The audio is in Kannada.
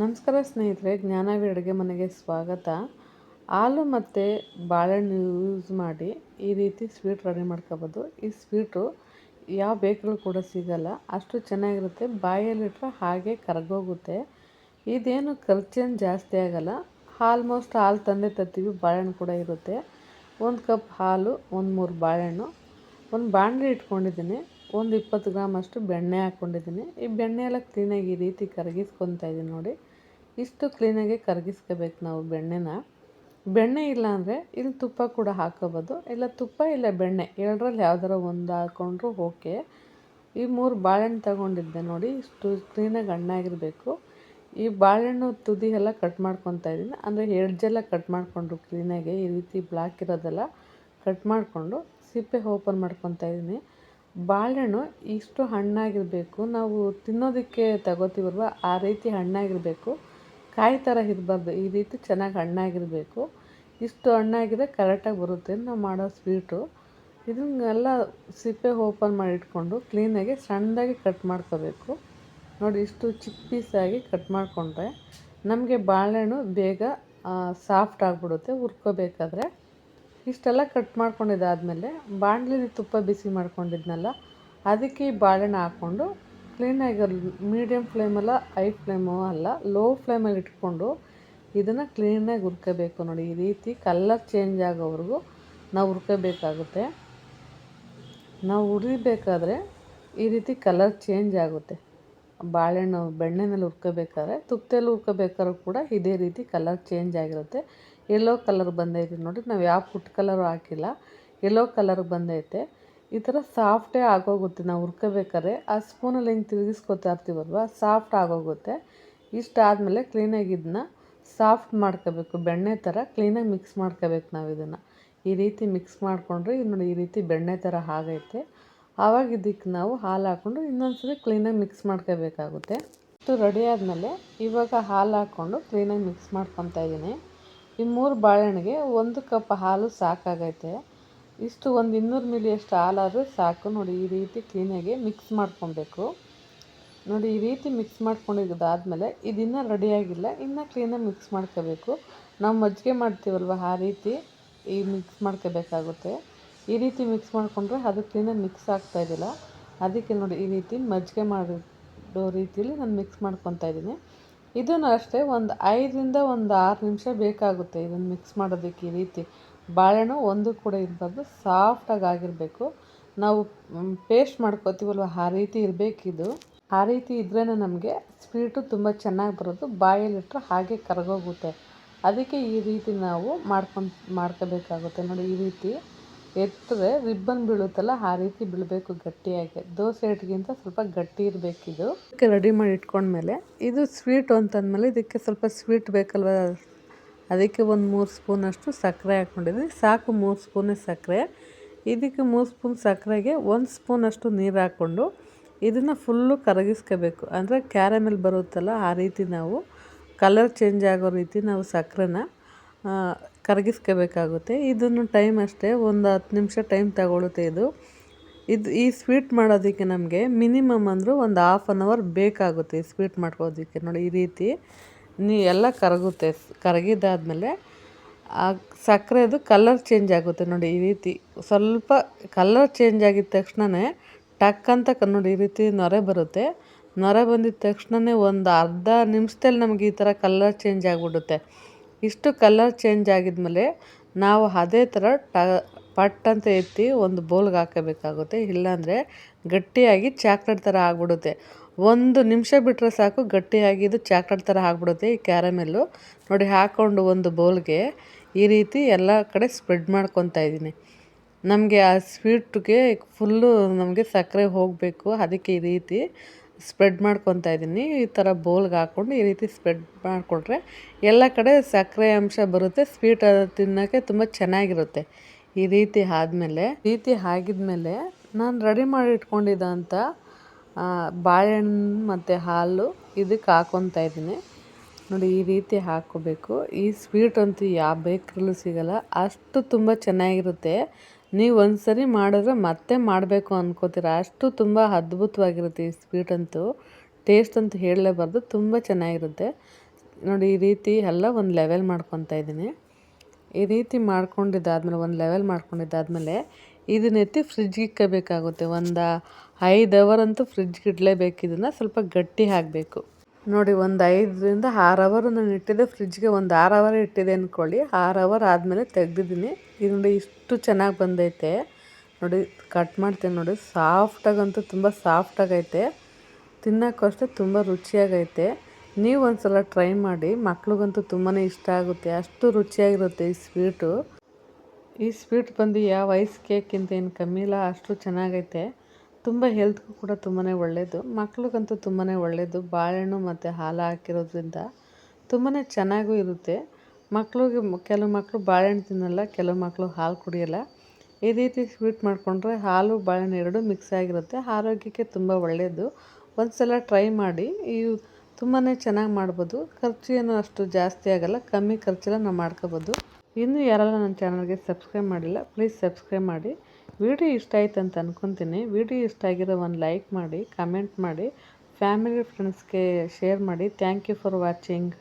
ನಮಸ್ಕಾರ ಸ್ನೇಹಿತರೆ ಜ್ಞಾನವಿ ಅಡುಗೆ ಮನೆಗೆ ಸ್ವಾಗತ. ಹಾಲು ಮತ್ತು ಬಾಳೆಹಣ್ಣು ಯೂಸ್ ಮಾಡಿ ಈ ರೀತಿ ಸ್ವೀಟ್ ರೆಡಿ ಮಾಡ್ಕೋಬೋದು. ಈ ಸ್ವೀಟು ಯಾವ ಬೇಕಲ್ಲೂ ಕೂಡ ಸಿಗಲ್ಲ. ಅಷ್ಟು ಚೆನ್ನಾಗಿರುತ್ತೆ. ಬಾಯಲ್ಲಿಟ್ಟರೆ ಹಾಗೆ ಕರಗೋಗುತ್ತೆ. ಇದೇನು ಖರ್ಚೇನು ಜಾಸ್ತಿ ಆಗಲ್ಲ. ಆಲ್ಮೋಸ್ಟ್ ಹಾಲು ತಂದೆ ತರ್ತೀವಿ. ಬಾಳೆಹಣ್ಣು ಕೂಡ ಇರುತ್ತೆ. ಒಂದು ಕಪ್ ಹಾಲು, ಒಂದು ಮೂರು ಬಾಳೆಹಣ್ಣು. ಒಂದು ಬಾಣಲಿ ಇಟ್ಕೊಂಡಿದ್ದೀನಿ. ಒಂದು ಇಪ್ಪತ್ತು ಗ್ರಾಮ್ ಅಷ್ಟು ಬೆಣ್ಣೆ ಹಾಕ್ಕೊಂಡಿದ್ದೀನಿ ಈ ಬೆಣ್ಣೆ ಎಲ್ಲ ಕ್ಲೀನಾಗಿ ಈ ರೀತಿ ಕರಗಿಸ್ಕೊತಾ ಇದ್ದೀನಿ ನೋಡಿ. ಇಷ್ಟು ಕ್ಲೀನಾಗಿ ಕರಗಿಸ್ಕೋಬೇಕು ನಾವು ಬೆಣ್ಣೆನ. ಬೆಣ್ಣೆ ಇಲ್ಲ ಅಂದರೆ ಇಲ್ಲಿ ತುಪ್ಪ ಕೂಡ ಹಾಕೋಬೋದು. ಇಲ್ಲ ತುಪ್ಪ ಇಲ್ಲ ಬೆಣ್ಣೆ, ಎರಡರಲ್ಲಿ ಯಾವ್ದಾರ ಒಂದು ಹಾಕ್ಕೊಂಡ್ರು ಓಕೆ ಈ ಮೂರು ಬಾಳೆಹಣ್ಣು ತಗೊಂಡಿದ್ದೆ ನೋಡಿ, ಇಷ್ಟು ಕ್ಲೀನಾಗಿ ಹಣ್ಣಾಗಿರಬೇಕು ಈ ಬಾಳೆಹಣ್ಣು ತುದಿ ಎಲ್ಲ ಕಟ್ ಮಾಡ್ಕೊತಾ ಇದ್ದೀನಿ. ಅಂದರೆ ಎಡ್ಜೆಲ್ಲ ಕಟ್ ಮಾಡಿಕೊಂಡು ಕ್ಲೀನಾಗಿ ಈ ರೀತಿ ಬ್ಲಾಕ್ ಇರೋದೆಲ್ಲ ಕಟ್ ಮಾಡಿಕೊಂಡು ಸಿಪ್ಪೆ ಓಪನ್ ಮಾಡ್ಕೊತಾ ಇದ್ದೀನಿ. ಬಾಳೆಹಣ್ಣು ಇಷ್ಟು ಹಣ್ಣಾಗಿರಬೇಕು. ನಾವು ತಿನ್ನೋದಕ್ಕೆ ತಗೋತೀವಲ್ವ, ಆ ರೀತಿ ಹಣ್ಣಾಗಿರಬೇಕು. ಕಾಯಿ ಥರ ಇರಬಾರ್ದು. ಈ ರೀತಿ ಚೆನ್ನಾಗಿ ಹಣ್ಣಾಗಿರಬೇಕು. ಇಷ್ಟು ಹಣ್ಣಾಗಿದ್ರೆ ಕರೆಕ್ಟಾಗಿ ಬರುತ್ತೆ ನಾವು ಮಾಡೋ ಸ್ವೀಟು. ಇದನ್ನೆಲ್ಲ ಸಿಪ್ಪೆ ಓಪನ್ ಮಾಡಿ ಇಟ್ಕೊಂಡು ಕ್ಲೀನಾಗಿ ಸಣ್ಣದಾಗಿ ಕಟ್ ಮಾಡ್ಕೋಬೇಕು. ನೋಡಿ ಇಷ್ಟು ಚಿಕ್ಕ ಪೀಸಾಗಿ ಕಟ್ ಮಾಡಿಕೊಂಡ್ರೆ ನಮಗೆ ಬಾಳೆಹಣ್ಣು ಬೇಗ ಸಾಫ್ಟ್ ಆಗಿಬಿಡುತ್ತೆ, ಹುರ್ಕೋಬೇಕಾದ್ರೆ. ಇಷ್ಟೆಲ್ಲ ಕಟ್ ಮಾಡ್ಕೊಂಡಿದ್ದಾದಮೇಲೆ ಬಾಣಲಿಲಿ ತುಪ್ಪ ಬಿಸಿ ಮಾಡ್ಕೊಂಡಿದ್ನಲ್ಲ, ಅದಕ್ಕೆ ಈ ಬಾಳೆಹಣ್ಣು ಹಾಕ್ಕೊಂಡು ಕ್ಲೀನಾಗಿ ಮೀಡಿಯಮ್ ಫ್ಲೇಮಲ್ಲ ಹೈ ಫ್ಲೇಮು ಅಲ್ಲ ಲೋ ಫ್ಲೇಮಲ್ಲಿ ಇಟ್ಕೊಂಡು ಇದನ್ನು ಕ್ಲೀನಾಗಿ ಹುರ್ಕೋಬೇಕು ನೋಡಿ. ಈ ರೀತಿ ಕಲ್ಲರ್ ಚೇಂಜ್ ಆಗೋವರೆಗೂ ನಾವು ಹುರ್ಕೋಬೇಕಾಗುತ್ತೆ. ನಾವು ಹುರಿಬೇಕಾದ್ರೆ ಈ ರೀತಿ ಕಲರ್ ಚೇಂಜ್ ಆಗುತ್ತೆ. ಬಾಳೆಹಣ್ಣು ಬೆಣ್ಣೆನಲ್ಲಿ ಹುರ್ಕೋಬೇಕಾದ್ರೆ ತುಪ್ಪದಲ್ಲಿ ಹುರ್ಕೋಬೇಕಾದ್ರೂ ಕೂಡ ಇದೇ ರೀತಿ ಕಲರ್ ಚೇಂಜ್ ಆಗಿರುತ್ತೆ. ಎಲ್ಲೋ ಕಲರ್ ಬಂದೈತೆ ನೋಡಿ. ನಾವು ಯಾವ ಫುಡ್ ಕಲರು ಹಾಕಿಲ್ಲ. ಎಲ್ಲೋ ಕಲರ್ ಬಂದೈತೆ. ಈ ಥರ ಸಾಫ್ಟೇ ಆಗೋಗುತ್ತೆ. ನಾವು ಹುರ್ಕೋಬೇಕಾದ್ರೆ ಆ ಸ್ಪೂನಲ್ಲಿ ಹಿಂಗೆ ತಿರುಗಿಸ್ಕೊತಾ ಇರ್ತೀವಲ್ವ, ಸಾಫ್ಟ್ ಆಗೋಗುತ್ತೆ. ಇಷ್ಟು ಆದಮೇಲೆ ಕ್ಲೀನಾಗಿ ಇದನ್ನ ಸಾಫ್ಟ್ ಮಾಡ್ಕೋಬೇಕು. ಬೆಣ್ಣೆ ಥರ ಕ್ಲೀನಾಗಿ ಮಿಕ್ಸ್ ಮಾಡ್ಕೋಬೇಕು ನಾವು ಇದನ್ನು. ಈ ರೀತಿ ಮಿಕ್ಸ್ ಮಾಡಿಕೊಂಡ್ರೆ ಇದು ನೋಡಿ ಈ ರೀತಿ ಬೆಣ್ಣೆ ಥರ ಆಗೈತೆ. ಆವಾಗ ಇದಕ್ಕೆ ನಾವು ಹಾಲು ಹಾಕ್ಕೊಂಡು ಇನ್ನೊಂದ್ಸರಿ ಕ್ಲೀನಾಗಿ ಮಿಕ್ಸ್ ಮಾಡ್ಕೋಬೇಕಾಗುತ್ತೆ. ಇಷ್ಟು ರೆಡಿ ಆದಮೇಲೆ ಇವಾಗ ಹಾಲು ಹಾಕ್ಕೊಂಡು ಕ್ಲೀನಾಗಿ ಮಿಕ್ಸ್ ಮಾಡ್ಕೊತಾ ಇದ್ದೀನಿ. ಈ ಮೂರು ಬಾಳೆಹಣ್ಣಿಗೆ ಒಂದು ಕಪ್ ಹಾಲು ಸಾಕಾಗೈತೆ. ಇಷ್ಟು ಒಂದು ಇನ್ನೂರು ಮಿಲಿಯಷ್ಟು ಹಾಲಾದರೂ ಸಾಕು. ನೋಡಿ, ಈ ರೀತಿ ಕ್ಲೀನಾಗಿ ಮಿಕ್ಸ್ ಮಾಡ್ಕೊಬೇಕು. ನೋಡಿ, ಈ ರೀತಿ ಮಿಕ್ಸ್ ಮಾಡ್ಕೊಂಡಿದ್ದಾದಮೇಲೆ ಇದಿನ್ನೂ ರೆಡಿಯಾಗಿಲ್ಲ ಇನ್ನೂ ಕ್ಲೀನಾಗಿ ಮಿಕ್ಸ್ ಮಾಡ್ಕೋಬೇಕು. ನಾವು ಮಜ್ಜಿಗೆ ಮಾಡ್ತೀವಲ್ವ, ಆ ರೀತಿ ಈ ಮಿಕ್ಸ್ ಮಾಡ್ಕೋಬೇಕಾಗುತ್ತೆ. ಈ ರೀತಿ ಮಿಕ್ಸ್ ಮಾಡಿಕೊಂಡ್ರೆ ಅದು ಕ್ಲೀನಾಗಿ ಮಿಕ್ಸ್ ಆಗ್ತಾ ಇದ್ದಿಲ್ಲ ಅದಕ್ಕೆ ನೋಡಿ, ಈ ರೀತಿ ಮಜ್ಜಿಗೆ ಮಾಡೋ ರೀತಿಯಲ್ಲಿ ನಾನು ಮಿಕ್ಸ್ ಮಾಡ್ಕೊತಾ ಇದ್ದೀನಿ. ಇದನ್ನು ಅಷ್ಟೇ ಒಂದು ಐದರಿಂದ ಒಂದು ಆರು ನಿಮಿಷ ಬೇಕಾಗುತ್ತೆ ಇದನ್ನು ಮಿಕ್ಸ್ ಮಾಡೋದಕ್ಕೆ ಈ ರೀತಿ. ಬಾಳೆಹಣ್ಣು ಒಂದು ಕೂಡ ಇರಬಾರ್ದು ಸಾಫ್ಟಾಗಿ ಆಗಿರಬೇಕು. ನಾವು ಪೇಸ್ಟ್ ಮಾಡ್ಕೋತೀವಲ್ವ, ಆ ರೀತಿ ಇರಬೇಕಿದು ಆ ರೀತಿ ಇದ್ರೇ ನಮಗೆ ಸ್ವೀಟು ತುಂಬ ಚೆನ್ನಾಗಿ ಬರೋದು ಬಾಯಲ್ಲಿಟ್ಟರೆ ಹಾಗೆ ಕರಗೋಗುತ್ತೆ. ಅದಕ್ಕೆ ಈ ರೀತಿ ನಾವು ಮಾಡ್ಕೊಂಡು, ಮಾಡ್ಕೋಬೇಕಾಗುತ್ತೆ. ನೋಡಿ, ಈ ರೀತಿ ಎತ್ತರೆ ರಿಬ್ಬನ್ ಬೀಳುತ್ತಲ್ಲ, ಆ ರೀತಿ ಬೀಳಬೇಕು ಗಟ್ಟಿಯಾಗಿ. ದೋಸೆ ಹಿಟ್ಟಿಗಿಂತ ಸ್ವಲ್ಪ ಗಟ್ಟಿ ಇರಬೇಕಿದು ರೆಡಿ ಮಾಡಿ ಇಟ್ಕೊಂಡ್ಮೇಲೆ, ಇದು ಸ್ವೀಟು ಅಂತಂದಮೇಲೆ ಇದಕ್ಕೆ ಸ್ವಲ್ಪ ಸ್ವೀಟ್ ಬೇಕಲ್ವ? ಅದಕ್ಕೆ ಒಂದು ಮೂರು ಸ್ಪೂನಷ್ಟು ಸಕ್ಕರೆ ಹಾಕ್ಕೊಂಡಿದ್ದೀನಿ. ಸಾಕು ಮೂರು ಸ್ಪೂನೇ ಸಕ್ಕರೆ. ಇದಕ್ಕೆ ಮೂರು ಸ್ಪೂನ್ ಸಕ್ಕರೆಗೆ ಒಂದು ಸ್ಪೂನಷ್ಟು ನೀರು ಹಾಕ್ಕೊಂಡು ಇದನ್ನು ಫುಲ್ಲು ಕರಗಿಸ್ಕೋಬೇಕು. ಅಂದರೆ ಕ್ಯಾರಮೆಲ್ ಬರುತ್ತಲ್ಲ ಆ ರೀತಿ ನಾವು ಕಲರ್ ಚೇಂಜ್ ಆಗೋ ರೀತಿ ನಾವು ಸಕ್ಕರೆನ ಕರಗಿಸ್ಕೋಬೇಕಾಗುತ್ತೆ. ಇದನ್ನು ಟೈಮ್ ಅಷ್ಟೇ ಒಂದು ಹತ್ತು ನಿಮಿಷ ಟೈಮ್ ತಗೊಳುತ್ತೆ ಇದು. ಇದು ಈ ಸ್ವೀಟ್ ಮಾಡೋದಕ್ಕೆ ನಮಗೆ ಮಿನಿಮಮ್ ಅಂದರೂ ಒಂದು ಹಾಫ್ ಆನ್ ಅವರ್ ಬೇಕಾಗುತ್ತೆ ಈ ಸ್ವೀಟ್ ಮಾಡ್ಕೋದಕ್ಕೆ ನೋಡಿ ಈ ರೀತಿ. ನೀ ಎಲ್ಲ ಕರಗುತ್ತೆ. ಕರಗಿದ್ದಾದಮೇಲೆ ಆ ಸಕ್ಕರೆದು ಕಲರ್ ಚೇಂಜ್ ಆಗುತ್ತೆ. ನೋಡಿ, ಈ ರೀತಿ ಸ್ವಲ್ಪ ಕಲರ್ ಚೇಂಜ್ ಆಗಿದ ತಕ್ಷಣವೇ ಟಕ್ ಅಂತ ನೋಡಿ, ಈ ರೀತಿ ನೊರೆ ಬರುತ್ತೆ. ನೊರೆ ಬಂದಿದ ತಕ್ಷಣವೇ ಒಂದು ಅರ್ಧ ನಿಮಿಷದಲ್ಲಿ ನಮಗೆ ಈ ಥರ ಕಲರ್ ಚೇಂಜ್ ಆಗಿಬಿಡುತ್ತೆ. ಇಷ್ಟು ಕಲರ್ ಚೇಂಜ್ ಆಗಿದ್ಮೇಲೆ ನಾವು ಅದೇ ಥರ ಟ ಪಟ್ ಅಂತ ಎತ್ತಿ ಒಂದು ಬೌಲ್ಗೆ ಹಾಕಬೇಕಾಗುತ್ತೆ. ಇಲ್ಲಾಂದರೆ ಗಟ್ಟಿಯಾಗಿ ಚಾಕ್ಲೇಟ್ ಥರ ಆಗಿಬಿಡುತ್ತೆ. ಒಂದು ನಿಮಿಷ ಬಿಟ್ಟರೆ ಸಾಕು, ಗಟ್ಟಿಯಾಗಿ ಇದು ಚಾಕ್ಲೇಟ್ ಥರ ಆಗಿಬಿಡುತ್ತೆ ಈ ಕ್ಯಾರಮೆಲ್ಲು. ನೋಡಿ ಹಾಕ್ಕೊಂಡು ಒಂದು ಬೌಲ್ಗೆ ಈ ರೀತಿ ಎಲ್ಲ ಕಡೆ ಸ್ಪ್ರೆಡ್ ಮಾಡ್ಕೊತಾ ಇದ್ದೀನಿ. ನಮಗೆ ಆ ಸ್ವೀಟ್ಗೆ ಫುಲ್ಲು ನಮಗೆ ಸಕ್ಕರೆ ಹೋಗಬೇಕು, ಅದಕ್ಕೆ ಈ ರೀತಿ ಸ್ಪ್ರೆಡ್ ಮಾಡ್ಕೊತಾ ಇದ್ದೀನಿ. ಈ ಥರ ಬೌಲ್ಗೆ ಹಾಕ್ಕೊಂಡು ಈ ರೀತಿ ಸ್ಪ್ರೆಡ್ ಮಾಡಿಕೊಟ್ರೆ ಎಲ್ಲ ಕಡೆ ಸಕ್ಕರೆ ಅಂಶ ಬರುತ್ತೆ, ಸ್ವೀಟ್ ತಿನ್ನೋಕ್ಕೆ ತುಂಬ ಚೆನ್ನಾಗಿರುತ್ತೆ. ಈ ರೀತಿ ಆದಮೇಲೆ ರೀತಿ ಆಗಿದ್ಮೇಲೆ ನಾನು ರೆಡಿ ಮಾಡಿ ಇಟ್ಕೊಂಡಿದ್ದಂಥ ಬಾಳೆಹಣ್ಣು ಮತ್ತು ಹಾಲು ಇದಕ್ಕೆ ಹಾಕೊತಾ ಇದ್ದೀನಿ. ನೋಡಿ, ಈ ರೀತಿ ಹಾಕ್ಕೋಬೇಕು. ಈ ಸ್ವೀಟ್ ಅಂತೂ ಯಾವ ಬೇಕ್ರಲ್ಲೂ ಸಿಗೋಲ್ಲ. ಅಷ್ಟು ತುಂಬ ಚೆನ್ನಾಗಿರುತ್ತೆ. ನೀವು ಒಂದು ಸರಿ ಮಾಡಿದ್ರೆ ಮತ್ತೆ ಮಾಡಬೇಕು ಅನ್ಕೋತೀರ. ಅಷ್ಟು ತುಂಬ ಅದ್ಭುತವಾಗಿರುತ್ತೆ ಈ ಸ್ವೀಟ್ ಅಂತೂ. ಟೇಸ್ಟ್ ಅಂತೂ ಹೇಳಲೇಬಾರ್ದು. ತುಂಬ ಚೆನ್ನಾಗಿರುತ್ತೆ. ನೋಡಿ, ಈ ರೀತಿ ಎಲ್ಲ ಒಂದು ಲೆವೆಲ್ ಮಾಡ್ಕೊತಾ ಇದ್ದೀನಿ. ಈ ರೀತಿ ಮಾಡ್ಕೊಂಡಿದ್ದಾದ್ಮೇಲೆ, ಒಂದು ಲೆವೆಲ್ ಮಾಡ್ಕೊಂಡಿದ್ದಾದಮೇಲೆ ಇದನ್ನೆತ್ತಿ ಫ್ರಿಜ್ಗೆ ಇಕ್ಕಬೇಕಾಗುತ್ತೆ. ಒಂದು ಐದು ಅವರ್ ಅಂತೂ ಫ್ರಿಜ್ಗೆ ಇಡಲೇಬೇಕು. ಇದನ್ನು ಸ್ವಲ್ಪ ಗಟ್ಟಿ ಹಾಕಬೇಕು. ನೋಡಿ, ಒಂದು ಐದರಿಂದ ಆರು ಅವರ್ ನಾನು ಇಟ್ಟಿದ್ದೆ ಫ್ರಿಜ್ಗೆ ಒಂದು ಆರು ಅವರ್ ಇಟ್ಟಿದೆ ಅಂದ್ಕೊಳ್ಳಿ ಆರು ಅವರ್ ಆದಮೇಲೆ ತೆಗ್ದಿದ್ದೀನಿ. ಇದು ನೋಡಿ ಇಷ್ಟು ಚೆನ್ನಾಗಿ ಬಂದೈತೆ. ನೋಡಿ ಕಟ್ ಮಾಡ್ತೀನಿ ನೋಡಿ. ಸಾಫ್ಟಾಗಂತೂ ತುಂಬ ಸಾಫ್ಟಾಗೈತೆ ತಿನ್ನೋಕ್ಕೂ ಅಷ್ಟೇ ತುಂಬ ರುಚಿಯಾಗೈತೆ. ನೀವು ಒಂದು ಸಲ ಟ್ರೈ ಮಾಡಿ, ಮಕ್ಳಿಗಂತೂ ತುಂಬಾ ಇಷ್ಟ ಆಗುತ್ತೆ. ಅಷ್ಟು ರುಚಿಯಾಗಿರುತ್ತೆ ಈ ಸ್ವೀಟು ಈ ಸ್ವೀಟ್ ಬಂದು ಯಾವ ಐಸ್ ಕೇಕ್ಗಿಂತ ಏನು ಕಮ್ಮಿ ಇಲ್ಲ, ಅಷ್ಟು ಚೆನ್ನಾಗೈತೆ. ತುಂಬ ಹೆಲ್ತ್ಗೂ ಕೂಡ ತುಂಬಾ ಒಳ್ಳೆಯದು ಮಕ್ಳಿಗಂತೂ ತುಂಬಾ ಒಳ್ಳೆಯದು ಬಾಳೆಹಣ್ಣು ಮತ್ತು ಹಾಲು ಹಾಕಿರೋದ್ರಿಂದ ತುಂಬಾ ಚೆನ್ನಾಗೂ ಇರುತ್ತೆ. ಮಕ್ಳಿಗೆ ಕೆಲವು ಮಕ್ಕಳು ಬಾಳೆಹಣ್ಣು ತಿನ್ನಲ್ಲ, ಕೆಲವು ಮಕ್ಕಳು ಹಾಲು ಕುಡಿಯೋಲ್ಲ. ಈ ರೀತಿ ಸ್ವೀಟ್ ಮಾಡಿಕೊಂಡ್ರೆ ಹಾಲು, ಬಾಳೆಹಣ್ಣು ಎರಡೂ ಮಿಕ್ಸ್ ಆಗಿರುತ್ತೆ. ಆರೋಗ್ಯಕ್ಕೆ ತುಂಬ ಒಳ್ಳೆಯದು ಒಂದು ಸಲ ಟ್ರೈ ಮಾಡಿ, ಈ ತುಂಬಾ ಚೆನ್ನಾಗಿ ಮಾಡ್ಬೋದು. ಖರ್ಚು ಏನು ಅಷ್ಟು ಜಾಸ್ತಿ ಆಗೋಲ್ಲ, ಕಮ್ಮಿ ಖರ್ಚೆಲ್ಲ ನಾವು ಮಾಡ್ಕೋಬೋದು. ಇನ್ನೂ ಯಾರೆಲ್ಲ ನನ್ನ ಚಾನಲ್ಗೆ ಸಬ್ಸ್ಕ್ರೈಬ್ ಮಾಡಿಲ್ಲ, ಪ್ಲೀಸ್ ಸಬ್ಸ್ಕ್ರೈಬ್ ಮಾಡಿ. ವಿಡಿಯೋ ಇಷ್ಟ ಆಯ್ತು ಅಂತ ಅಂದ್ಕೊತೀನಿ ವಿಡಿಯೋ ಇಷ್ಟ ಆಗಿರೋ ಒಂದು ಲೈಕ್ ಮಾಡಿ, ಕಮೆಂಟ್ ಮಾಡಿ, ಫ್ಯಾಮಿಲಿ ಫ್ರೆಂಡ್ಸ್ಗೆ ಶೇರ್ ಮಾಡಿ. Thank you for watching.